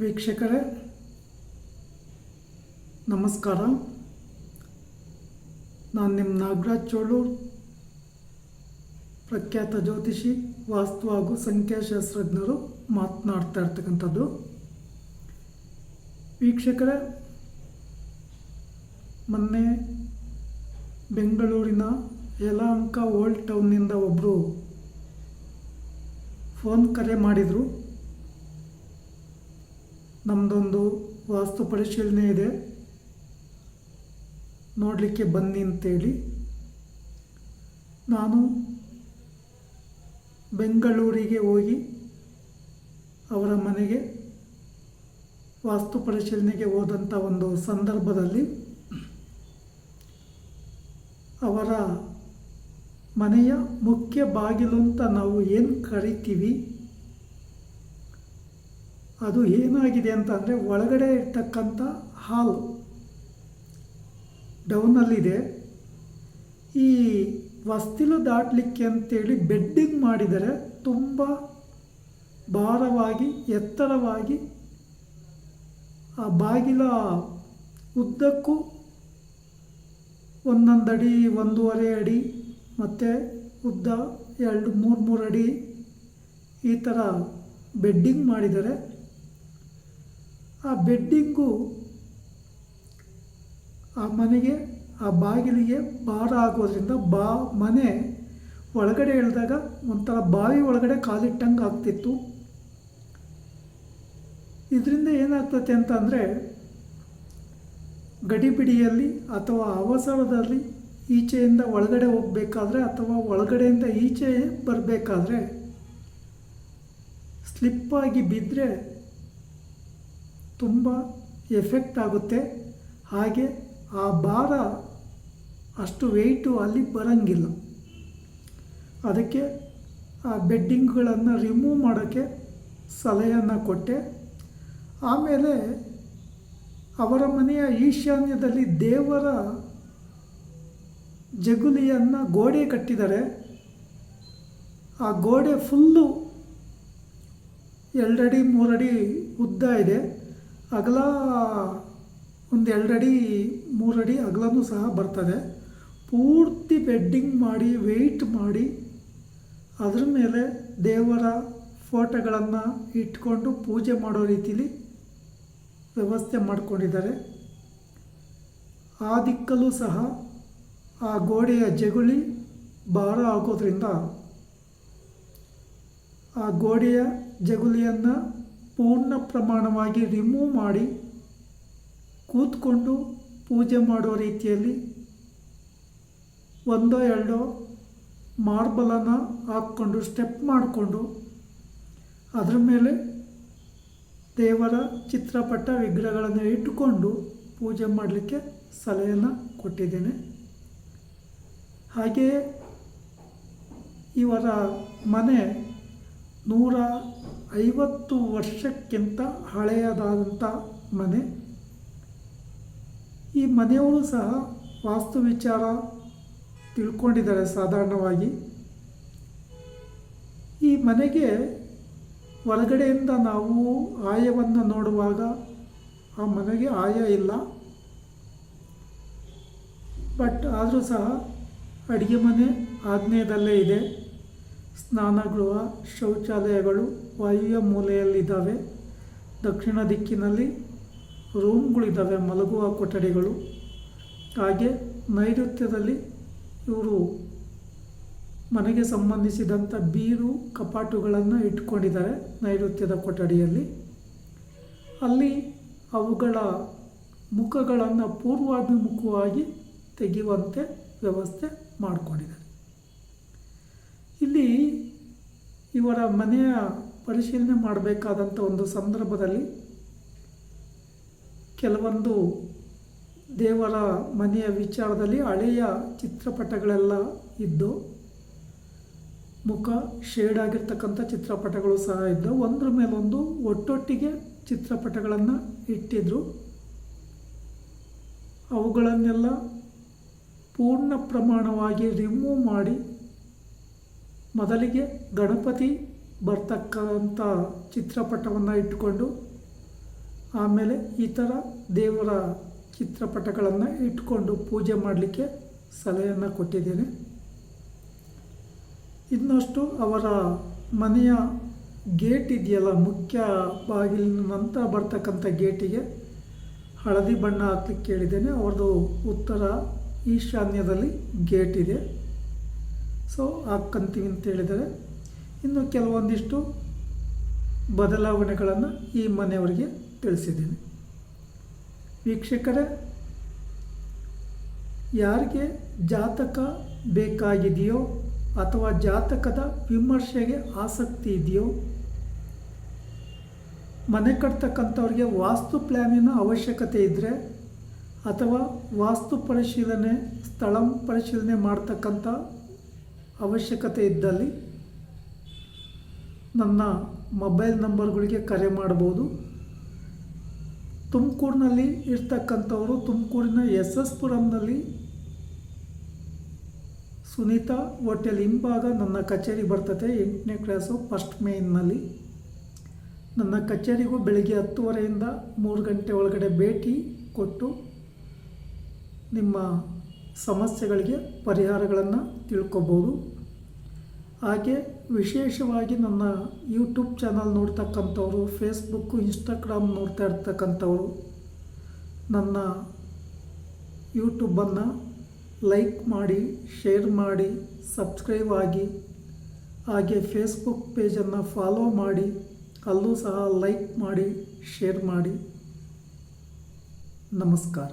ವೀಕ್ಷಕರೇ, ನಮಸ್ಕಾರ. ನಾನು ನಿಮ್ಮ ನಾಗರಾಜ್ ಚೋಳೂರ್ ಪ್ರಖ್ಯಾತ ಜ್ಯೋತಿಷಿ, ವಾಸ್ತು ಹಾಗೂ ಸಂಖ್ಯಾಶಾಸ್ತ್ರಜ್ಞರು ಮಾತನಾಡ್ತಾ ಇರ್ತಕ್ಕಂಥದ್ದು. ವೀಕ್ಷಕರೇ, ಮೊನ್ನೆ ಬೆಂಗಳೂರಿನ ಯಲಹಂಕ ಓಲ್ಡ್ ಟೌನ್ನಿಂದ ಒಬ್ಬರು ಫೋನ್ ಕರೆ ಮಾಡಿದರು. ನಮ್ಮದೊಂದು ವಾಸ್ತು ಪರಿಶೀಲನೆ ಇದೆ. ನೋಡಲಿಕ್ಕೆ ಬನ್ನಿ ಅಂತೇಳಿ. ನಾನು ಬೆಂಗಳೂರಿಗೆ ಹೋಗಿ ಅವರ ಮನೆಗೆ ವಾಸ್ತು ಪರಿಶೀಲನೆಗೆ ಹೋದಂಥ ಒಂದು ಸಂದರ್ಭದಲ್ಲಿ ಅವರ ಮನೆಯ ಮುಖ್ಯ ಬಾಗಿಲು ಅಂತ ನಾವು ಏನು ಕರಿತೀವಿ? ಅದು ಏನಾಗಿದೆ ಅಂತಂದರೆ ಒಳಗಡೆ ಇರ್ತಕ್ಕಂಥ ಹಾಲ್ ಡೌನಲ್ಲಿದೆ. ಈ ವಸ್ತಿಲು ದಾಟಲಿಕ್ಕೆ ಅಂತೇಳಿ ಬೆಡ್ಡಿಂಗ್ ಮಾಡಿದರೆ ತುಂಬ ಭಾರವಾಗಿ, ಎತ್ತರವಾಗಿ ಆ ಬಾಗಿಲ ಉದ್ದಕ್ಕೂ ಒಂದೊಂದು ಅಡಿ ಒಂದೂವರೆ ಅಡಿ, ಮತ್ತು ಉದ್ದ ಎರಡು, ಮೂರು ಮೂರು ಅಡಿ ಈ ಥರ ಬೆಡ್ಡಿಂಗ್ ಮಾಡಿದ್ದಾರೆ ಆ ಬೆಡ್ಡಿಂಗು ಆ ಮನೆಗೆ, ಆ ಬಾಗಿಲಿಗೆ ಭಾರ ಆಗೋದ್ರಿಂದ ಬಾ, ಮನೆ ಒಳಗಡೆ ಇಳಿದಾಗ ಒಂಥರ ಬಾವಿ ಒಳಗಡೆ ಕಾಲಿಟ್ಟಂಗೆ ಆಗ್ತಿತ್ತು. ಇದರಿಂದ ಏನಾಗ್ತತೆ ಅಂತಂದರೆ ಗಡಿಬಿಡಿಯಲ್ಲಿ ಅಥವಾ ಅವಸರದಲ್ಲಿ ಈಚೆಯಿಂದ ಒಳಗಡೆ ಹೋಗಬೇಕಾದ್ರೆ ಅಥವಾ ಒಳಗಡೆಯಿಂದ ಈಚೆ ಬರಬೇಕಾದ್ರೆ ಸ್ಲಿಪ್ಪಾಗಿ ಬಿದ್ದರೆ ತುಂಬ ಎಫೆಕ್ಟ್ ಆಗುತ್ತೆ. ಹಾಗೆ ಆ ಭಾರ ಅಷ್ಟು ವೆಯ್ಟು ಅಲ್ಲಿ ಬರೋಂಗಿಲ್ಲ. ಅದಕ್ಕೆ ಆ ಬೆಡ್ಡಿಂಗ್ಗಳನ್ನು ರಿಮೂವ್ ಮಾಡೋಕ್ಕೆ ಸಲಹೆಯನ್ನು ಕೊಟ್ಟೆ. ಆಮೇಲೆ ಅವರ ಮನೆಯ ಈಶಾನ್ಯದಲ್ಲಿ ದೇವರ ಜಗುಲಿಯನ್ನು ಗೋಡೆ ಕಟ್ಟಿದರೆ ಆ ಗೋಡೆ ಫುಲ್ಲು ಎರಡಡಿ ಮೂರಡಿ ಉದ್ದ ಇದೆ. ಅಗಲ ಒಂದು ಎರಡಡಿ, ಮೂರಡಿ ಅಗಲನೂ ಸಹ ಬರ್ತದೆ. ಪೂರ್ತಿ ಬೆಡ್ಡಿಂಗ್ ಮಾಡಿ ವೆಯ್ಟ್ ಮಾಡಿ, ಅದರ ಮೇಲೆ ದೇವರ ಫೋಟೋಗಳನ್ನು ಇಟ್ಕೊಂಡು ಪೂಜೆ ಮಾಡೋ ರೀತಿಲಿ ವ್ಯವಸ್ಥೆ ಮಾಡಿಕೊಂಡಿದ್ದಾರೆ. ಆ ದಿಕ್ಕಲ್ಲೂ ಸಹ ಆ ಗೋಡೆಯ ಜಗುಳಿ ಭಾರ ಆಗೋದ್ರಿಂದ ಆ ಗೋಡೆಯ ಜಗುಲಿಯನ್ನು ಪೂರ್ಣ ಪ್ರಮಾಣವಾಗಿ ರಿಮೂವ್ ಮಾಡಿ ಕೂತ್ಕೊಂಡು ಪೂಜೆ ಮಾಡೋ ರೀತಿಯಲ್ಲಿ ಒಂದೋ ಎರಡೋ ಮಾರ್ಬಲನ್ನು ಹಾಕ್ಕೊಂಡು ಸ್ಟೆಪ್ ಮಾಡಿಕೊಂಡು ಅದರ ಮೇಲೆ ದೇವರ ಚಿತ್ರಪಟ ವಿಗ್ರಹಗಳನ್ನು ಇಟ್ಟುಕೊಂಡು ಪೂಜೆ ಮಾಡಲಿಕ್ಕೆ ಸಲಹೆಯನ್ನು ಕೊಟ್ಟಿದ್ದೇನೆ. ಹಾಗೆಯೇ ಇವರ ಮನೆ ನೂರ ಐವತ್ತು ವರ್ಷಕ್ಕಿಂತ ಹಳೆಯದಾದಂಥ ಮನೆ. ಈ ಮನೆಯವರು ಸಹ ವಾಸ್ತು ವಿಚಾರ ತಿಳ್ಕೊಂಡಿದ್ದಾರೆ ಸಾಧಾರಣವಾಗಿ. ಈ ಮನೆಗೆ ಹೊರಗಡೆಯಿಂದ ನಾವು ಆಯವನ್ನು ನೋಡುವಾಗ ಆ ಮನೆಗೆ ಆಯ ಇಲ್ಲ. ಬಟ್ ಆದರೂ ಸಹ ಅಡುಗೆ ಮನೆ ಆಗ್ನೇಯದಲ್ಲೇ ಇದೆ. ಸ್ನಾನಗೃಹ, ಶೌಚಾಲಯಗಳು ವಾಯುವ್ಯ ಮೂಲೆಯಲ್ಲಿದ್ದಾವೆ. ದಕ್ಷಿಣ ದಿಕ್ಕಿನಲ್ಲಿ ರೂಮ್ಗಳಿದ್ದಾವೆ, ಮಲಗುವ ಕೊಠಡಿಗಳು. ಹಾಗೆ ನೈಋತ್ಯದಲ್ಲಿ ಇವರು ಮನೆಗೆ ಸಂಬಂಧಿಸಿದಂಥ ಬೀರು ಕಪಾಟುಗಳನ್ನು ಇಟ್ಕೊಂಡಿದ್ದಾರೆ ನೈಋತ್ಯದ ಕೊಠಡಿಯಲ್ಲಿ. ಅಲ್ಲಿ ಅವುಗಳ ಮುಖಗಳನ್ನು ಪೂರ್ವಾಭಿಮುಖವಾಗಿ ತೆಗೆಯುವಂತೆ ವ್ಯವಸ್ಥೆ ಮಾಡಿಕೊಂಡಿದ್ದಾರೆ. ಇಲ್ಲಿ ಇವರ ಮನೆಯ ಪರಿಶೀಲನೆ ಮಾಡಬೇಕಾದಂಥ ಒಂದು ಸಂದರ್ಭದಲ್ಲಿ ಕೆಲವೊಂದು ದೇವರ ಮನೆಯ ವಿಚಾರದಲ್ಲಿ ಹಳೆಯ ಚಿತ್ರಪಟಗಳೆಲ್ಲ ಇದ್ದು, ಮುಖ ಶೇಡ್ ಆಗಿರ್ತಕ್ಕಂಥ ಚಿತ್ರಪಟಗಳು ಸಹ ಇದ್ದವು ಒಂದ್ರ ಮೇಲೊಂದು ಒಟ್ಟೊಟ್ಟಿಗೆ ಚಿತ್ರಪಟಗಳನ್ನು ಇಟ್ಟಿದ್ರು. ಅವುಗಳನ್ನೆಲ್ಲ ಪೂರ್ಣ ಪ್ರಮಾಣವಾಗಿ ರಿಮೂವ್ ಮಾಡಿ ಮೊದಲಿಗೆ ಗಣಪತಿ ಬರ್ತಕ್ಕಂಥ ಚಿತ್ರಪಟವನ್ನು ಇಟ್ಟುಕೊಂಡು, ಆಮೇಲೆ ಥರ ದೇವರ ಚಿತ್ರಪಟಗಳನ್ನು ಇಟ್ಟುಕೊಂಡು ಪೂಜೆ ಮಾಡಲಿಕ್ಕೆ ಸಲಹೆಯನ್ನು ಕೊಟ್ಟಿದ್ದೇನೆ. ಇನ್ನಷ್ಟು ಅವರ ಮನೆಯ ಗೇಟ್ ಇದೆಯಲ್ಲ, ಮುಖ್ಯ ಬಾಗಿಲಿನ ನಂತರ ಬರ್ತಕ್ಕಂಥ ಗೇಟಿಗೆ ಹಳದಿ ಬಣ್ಣ ಹಾಕ್ಲಿಕ್ಕೆ ಕೇಳಿದ್ದೇನೆ. ಅವ್ರದ್ದು ಉತ್ತರ ಈಶಾನ್ಯದಲ್ಲಿ ಗೇಟ್ ಇದೆ. ಸೊ ಹಾಕ್ಕಂತೀವಿ ಅಂತ ಹೇಳಿದರೆ ಇನ್ನು ಕೆಲವೊಂದಿಷ್ಟು ಬದಲಾವಣೆಗಳನ್ನು ಈ ಮನೆಯವರಿಗೆ ತಿಳಿಸಿದ್ದೀನಿ. ವೀಕ್ಷಕರೇ, ಯಾರಿಗೆ ಜಾತಕ ಬೇಕಾಗಿದೆಯೋ ಅಥವಾ ಜಾತಕದ ವಿಮರ್ಶೆಗೆ ಆಸಕ್ತಿ ಇದೆಯೋ, ಮನೆ ಕಟ್ತಕ್ಕಂಥವ್ರಿಗೆ ವಾಸ್ತು ಪ್ಲ್ಯಾನಿನ ಅವಶ್ಯಕತೆ ಇದ್ದರೆ ಅಥವಾ ವಾಸ್ತು ಪರಿಶೀಲನೆ, ಸ್ಥಳ ಪರಿಶೀಲನೆ ಮಾಡ್ತಕ್ಕಂಥ ಅವಶ್ಯಕತೆ ಇದ್ದಲ್ಲಿ ನನ್ನ ಮೊಬೈಲ್ ನಂಬರ್ಗಳಿಗೆ ಕರೆ ಮಾಡ್ಬೋದು. ತುಮಕೂರಿನಲ್ಲಿ ಇರ್ತಕ್ಕಂಥವರು ತುಮಕೂರಿನ ಎಸ್ ಎಸ್ ಪುರಂನಲ್ಲಿ ಸುನೀತಾ ಹೋಟೆಲ್ ಹಿಂಭಾಗ ನನ್ನ ಕಚೇರಿ ಬರ್ತದೆ ಎಂಟನೇ ಕ್ಲಾಸು ಫಸ್ಟ್ ಮೇನಲ್ಲಿ ನನ್ನ ಕಚೇರಿಗೂ ಬೆಳಿಗ್ಗೆ ಹತ್ತುವರೆಯಿಂದ ಮೂರು ಗಂಟೆ ಒಳಗಡೆ ಭೇಟಿ ಕೊಟ್ಟು ನಿಮ್ಮ ಸಮಸ್ಯೆಗಳಿಗೆ ಪರಿಹಾರಗಳನ್ನು ತಿಳ್ಕೊಬೋದು. ಹಾಗೆ ವಿಶೇಷವಾಗಿ ನನ್ನ ಯೂಟ್ಯೂಬ್ ಚಾನಲ್ ನೋಡ್ತಕ್ಕಂಥವ್ರು ಫೇಸ್ಬುಕ್ಕು ಇನ್ಸ್ಟಾಗ್ರಾಮ್ ನೋಡ್ತಾ ಇರ್ತಕ್ಕಂಥವ್ರು, ನನ್ನ ಯೂಟ್ಯೂಬನ್ನು ಲೈಕ್ ಮಾಡಿ ಶೇರ್ ಮಾಡಿ ಸಬ್ಸ್ಕ್ರೈಬ್ ಆಗಿ, ಹಾಗೆ ಫೇಸ್ಬುಕ್ ಪೇಜನ್ನು ಫಾಲೋ ಮಾಡಿ, ಅಲ್ಲೂ ಸಹ ಲೈಕ್ ಮಾಡಿ ಶೇರ್ ಮಾಡಿ. ನಮಸ್ಕಾರ.